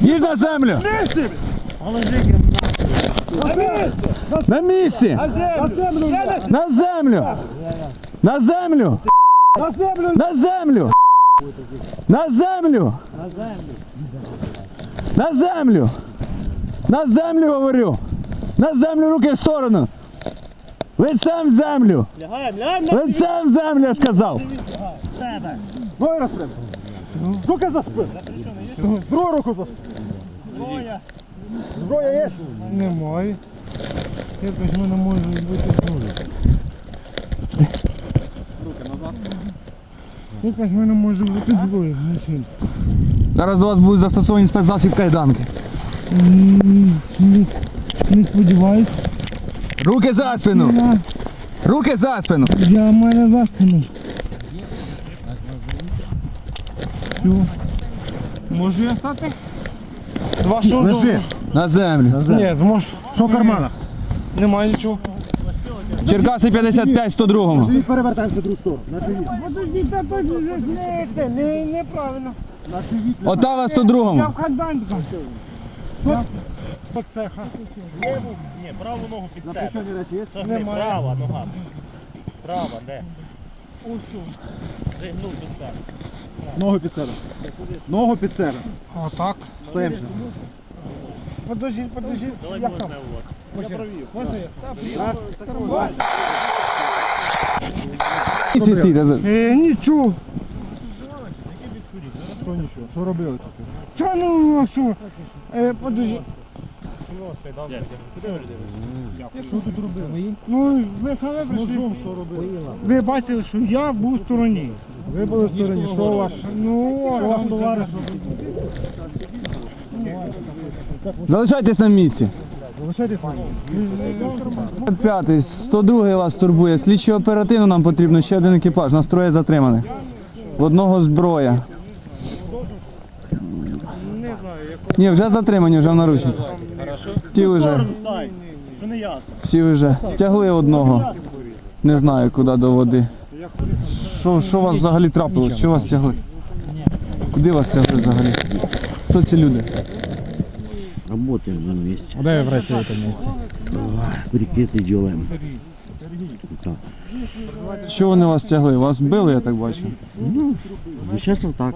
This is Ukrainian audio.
Їж на землю! На місці! На землю! На землю! На землю! На землю! На землю! На землю! На землю говорю! На землю руки в сторону! Лицем в землю! Лицем в землю, я сказав! Ноги розпрям! Руки за спину! Другу руку за! Зброя! Зброя є? Немає. Якось ми не можемо бути зброю. Руки назад. Якось ми не можемо бути зброю, мужчин. Зараз до вас будуть застосовані спецзасіб кайданки. Не, не сподіваюсь. Руки за спину! Я, Руки за спину! я маю заспину. Все. Можу я стати? Два що Лежи! На землю. Ні, зможу. Що в карманах? Немає нічого. Черкаси 55 102 Живі перевертаємося в другу сторону. На живі. Подожди, та не, не, неправильно. На живі. Отава 102 Я в кайданках. Ні, праву ногу під речі є? Не права нога. Права, де? Зігнув під себе. Ногу під себе. Ногу під себе. Отак. Встаємо. ще. Подожди, подожди. Давай Я можна вот. Я провів. Раз. Сі, сі, та за- Е, нічого. Що нічого? Що робили? Та ну а що? Е, подожди. Ну, ви прийшли? Бачили, що я був в стороні. Ви були в стороні. Що у вас? Ну, Що товариш? Залишайтесь на місці. Залишайтесь на ньому. П'ятий, 102 вас турбує. Слідчо оперативно нам потрібно ще один екіпаж. Нас троє затриманих. В одного зброя. Ні, вже затримані, вже в наручниках. Ті вже. Що не ясно. всі вже. Тягли одного. Не знаю, куди до води. Що, що у вас взагалі трапилось? Що вас тягли? Куди вас тягли взагалі? Хто ці люди? Работаем же вместе. А де ви працюєте місці? Брикеты делаем. Так. Що вони вас тягли? Вас били, я так бачу. Ну, сейчас вот так.